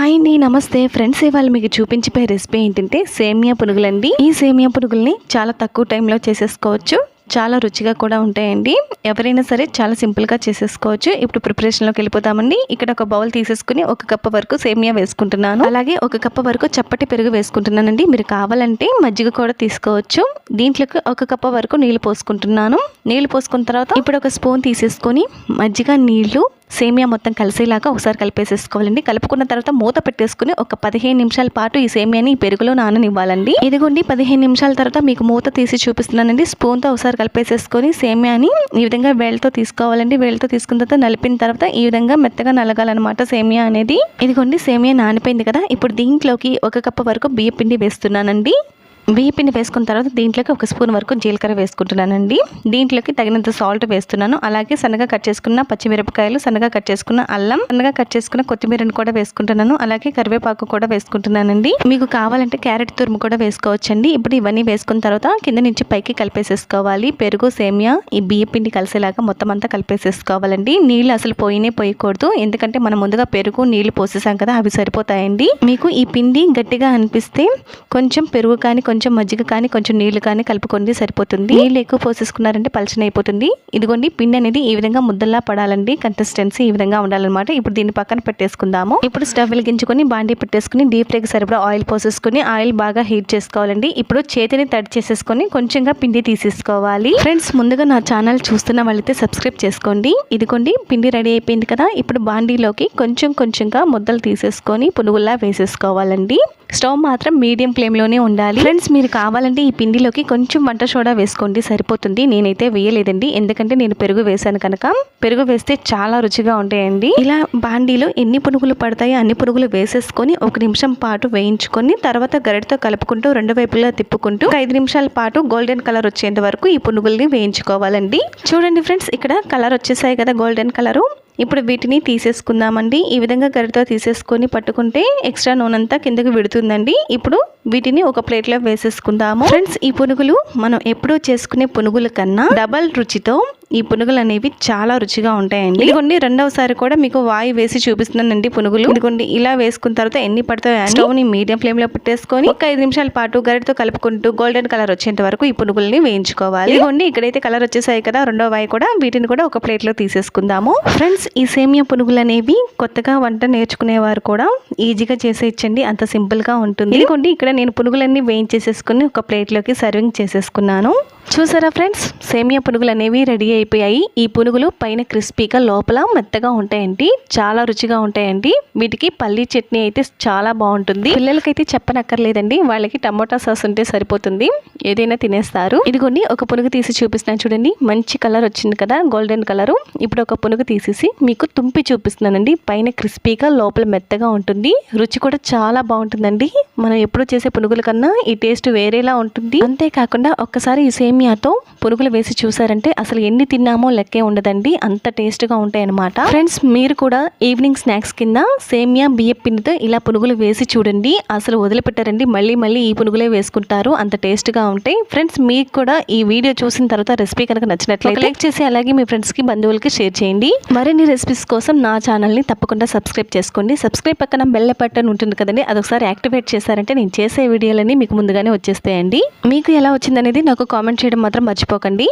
Hi అండి నమస్తే. Friends ఇవాళ మీకు చూపించిపోయే రెసిపీ ఏంటంటే సేమియా పునుగులండి. ఈ సేమియా పునుగుల్ని చాలా తక్కువ టైంలో చేసేసుకోవచ్చు. చాలా రుచిగా కూడా ఉంటాయండి. ఎవరైనా సరే చాలా సింపుల్గా చేసేసుకోవచ్చు. ఇప్పుడు ప్రిపరేషన్లోకి వెళ్ళిపోతామండి ఇక్కడ ఒక బౌల్ తీసేసుకుని ఒక కప్ప వరకు సేమియా వేసుకుంటున్నాను. అలాగే ఒక కప్ప వరకు చప్పటి పెరుగు వేసుకుంటున్నానండి. మీరు కావాలంటే మజ్జిగ కూడా తీసుకోవచ్చు. దీంట్లోకి ఒక కప్ప వరకు నీళ్ళు పోసుకుంటున్నాను. నీళ్ళు పోసుకున్న తర్వాత ఇప్పుడు ఒక స్పూన్ తీసేసుకొని మజ్జిగ నీళ్ళు సేమియా మొత్తం కలిసేలాగా ఒకసారి కలిపేసేసుకోవాలండి. కలుపుకున్న తర్వాత మూత పెట్టేసుకుని ఒక పదిహేను నిమిషాల పాటు ఈ సేమియాని ఈ పెరుగులో నాననివ్వాలండి. ఇదిగోండి పదిహేను నిమిషాల తర్వాత మీకు మూత తీసి చూపిస్తున్నానండి. స్పూన్తో ఒకసారి కలిపేసేసుకొని సేమియాని ఈ విధంగా వేళ్ళతో తీసుకోవాలండి. వేళ్ళతో తీసుకున్న తర్వాత నలిపిన తర్వాత ఈ విధంగా మెత్తగా నలగాలన్నమాట సేమియా అనేది. ఇదిగోండి సేమియా నానిపోయింది కదా. ఇప్పుడు దీంట్లోకి ఒక కప్పు వరకు బియ్య పిండి వేస్తున్నానండి. బియ్య పిండి వేసుకున్న తర్వాత దీంట్లోకి ఒక స్పూన్ వరకు జీలకర్ర వేసుకుంటున్నానండి. దీంట్లోకి తగినంత సాల్ట్ వేస్తున్నాను. అలాగే సన్నగా కట్ చేసుకున్న పచ్చిమిరపకాయలు సన్నగా కట్ చేసుకున్న అల్లం సన్నగా కట్ చేసుకున్న కొత్తిమీరను కూడా వేసుకుంటున్నాను. అలాగే కరివేపాకు కూడా వేసుకుంటున్నానండి. మీకు కావాలంటే క్యారెట్ తురుము కూడా వేసుకోవచ్చండి. ఇప్పుడు ఇవన్నీ వేసుకున్న తర్వాత కింద నుంచి పైకి కలిపేసేసుకోవాలి. పెరుగు సేమియా ఈ బియ్య పిండి కలిసేలాగా మొత్తం అంతా కలిపేసేసుకోవాలండి. నీళ్ళు అసలు పోయినే పోయకూడదు. ఎందుకంటే మనం ముందుగా పెరుగు నీళ్ళు పోసేసాం కదా అవి సరిపోతాయండి. మీకు ఈ పిండి గట్టిగా అనిపిస్తే కొంచెం పెరుగు కానీ కొంచెం మజ్జిగ కానీ కొంచెం నీళ్ళు కానీ కలుపుకోండి సరిపోతుంది. నీళ్ళు ఎక్కువ పోసేసుకున్నారంటే పలచన అయిపోతుంది. ఇదిగోండి పిండి అనేది ఈ విధంగా ముద్దల్లా పడాలండి. కన్సిస్టెన్సీ ఈ విధంగా ఉండాలన్నమాట. ఇప్పుడు దీన్ని పక్కన పెట్టేసుకుందాము. ఇప్పుడు స్టవ్ వెలిగించుకొని బాండీ పెట్టేసుకుని డీప్ ఫ్రైకి సరిపడా ఆయిల్ పోసేసుకుని ఆయిల్ బాగా హీట్ చేసుకోవాలండి. ఇప్పుడు చేతిని తడి చేసేసుకొని కొంచెంగా పిండి తీసేసుకోవాలి. ఫ్రెండ్స్ ముందుగా నా ఛానల్ చూస్తున్న వాళ్ళైతే సబ్స్క్రైబ్ చేసుకోండి. ఇదిగోండి పిండి రెడీ అయిపోయింది కదా. ఇప్పుడు బాండీలోకి కొంచెం కొంచెంగా ముద్దలు తీసేసుకొని పునుగుల్లా వేసేసుకోవాలండి. స్టవ్ మాత్రం మీడియం ఫ్లేమ్లోనే ఉండాలి. ఫ్రెండ్స్ మీరు కావాలంటే ఈ పిండిలోకి కొంచెం వంట సోడా వేసుకోండి సరిపోతుంది. నేనైతే వేయలేదండి. ఎందుకంటే నేను పెరుగు వేశాను కనుక. పెరుగు వేస్తే చాలా రుచిగా ఉంటాయండి. ఇలా బాండీలో ఎన్ని పునుగులు పడతాయో అన్ని పునుగులు వేసేసుకొని ఒక నిమిషం పాటు వేయించుకొని తర్వాత గరిటతో కలుపుకుంటూ రెండు వైపులా తిప్పుకుంటూ ఐదు నిమిషాల పాటు గోల్డెన్ కలర్ వచ్చేంత వరకు ఈ పునుగుల్ని వేయించుకోవాలండి. చూడండి ఫ్రెండ్స్ ఇక్కడ కలర్ వచ్చేసాయి కదా గోల్డెన్ కలరు. ఇప్పుడు వీటిని తీసేసుకుందామండి. ఈ విధంగా గరిటతో తీసేసుకొని పట్టుకుంటే ఎక్స్ట్రా నూనె అంతా కిందకి విడుతుందండి. ఇప్పుడు వీటిని ఒక ప్లేట్లో వేసేసుకుందాము. ఫ్రెండ్స్ ఈ పునుగులు మనం ఎప్పుడూ చేసుకునే పునుగుల కన్నా డబల్ రుచితో ఈ పునుగులు అనేవి చాలా రుచిగా ఉంటాయండి. ఇదిగోండి రెండవసారి కూడా మీకు వాయు వేసి చూపిస్తున్నానండి పునుగులు. ఇదిగోండి ఇలా వేసుకున్న తర్వాత ఎన్ని పడతాయో స్టవ్ని మీడియం ఫ్లేమ్లో పెట్టేసుకొని ఒక ఐదు నిమిషాల పాటు గరిటతో కలుపుకుంటూ గోల్డెన్ కలర్ వచ్చేంత వరకు ఈ పునుగుల్ని వేయించుకోవాలి. ఇదిగోండి ఇక్కడైతే కలర్ వచ్చేసాయి కదా రెండో వాయి కూడా. వీటిని కూడా ఒక ప్లేట్లో తీసేసుకుందాము. ఫ్రెండ్స్ ఈ సేమియా పునుగులు అనేవి కొత్తగా వంట నేర్చుకునేవారు కూడా ఈజీగా చేసేయచ్చండి అంత సింపుల్గా ఉంటుంది. ఇదిగోండి ఇక్కడ నేను పునుగులన్నీ వేయించేసేసుకుని ఒక ప్లేట్లోకి సర్వింగ్ చేసేసుకున్నాను. చూసారా ఫ్రెండ్స్? సేమియా పునుగులు అనేవి రెడీ అయిపోయాయి. ఈ పునుగులు పైన క్రిస్పీగా లోపల మెత్తగా ఉంటాయండి. చాలా రుచిగా ఉంటాయండి. వీటికి పల్లీ చట్నీ అయితే చాలా బాగుంటుంది. పిల్లలకైతే చెప్పనక్కర్లేదండి. వాళ్ళకి టమోటా సాస్ ఉంటే సరిపోతుంది. ఏదైనా తినేస్తారు. ఇదిగోండి ఒక పునుగు తీసి చూపిస్తున్నాను చూడండి. మంచి కలర్ వచ్చింది కదా గోల్డెన్ కలరు. ఇప్పుడు ఒక పునుగు తీసేసి మీకు తుంపి చూపిస్తున్నానండి. పైన క్రిస్పీగా లోపల మెత్తగా ఉంటుంది. రుచి కూడా చాలా బాగుంటుందండి. మనం ఎప్పుడు చేసే పునుగుల కన్నా ఈ టేస్ట్ వేరేలా ఉంటుంది. అంతేకాకుండా ఒక్కసారి ఈ సేమ్ సేమియాతో పురుగులు వేసి చూసారంటే అసలు ఎన్ని తిన్నామో లెక్కే ఉండదండి. అంత టేస్ట్గా ఉంటాయన్నమాట. ఫ్రెండ్స్ మీరు కూడా ఈవినింగ్ స్నాక్స్ కింద సేమియా బియ్య పిండితో ఇలా పునుగులు వేసి చూడండి. అసలు వదిలిపెట్టారండి. మళ్ళీ మళ్ళీ ఈ పునుగులే వేసుకుంటారు. అంత టేస్ట్గా ఉంటాయి. ఫ్రెండ్స్ మీకు కూడా ఈ వీడియో చూసిన తర్వాత రెసిపీ కనుక నచ్చినట్లయితే లైక్ చేసి అలాగే మీ ఫ్రెండ్స్కి బంధువులకి షేర్ చేయండి. మరిన్ని రెసిపీస్ కోసం నా ఛానల్ని తప్పకుండా సబ్స్క్రైబ్ చేసుకోండి. సబ్స్క్రైబ్ పక్కన బెల్ బటన్ ఉంటుంది కదండి. అదొకసారి యాక్టివేట్ చేశారంటే నేను చేసే వీడియోలన్నీ మీకు ముందుగానే వచ్చేస్తాయండి. మీకు ఎలా వచ్చిందనేది నాకు కామెంట్ చేయడం మాత్రం మర్చిపోకండి.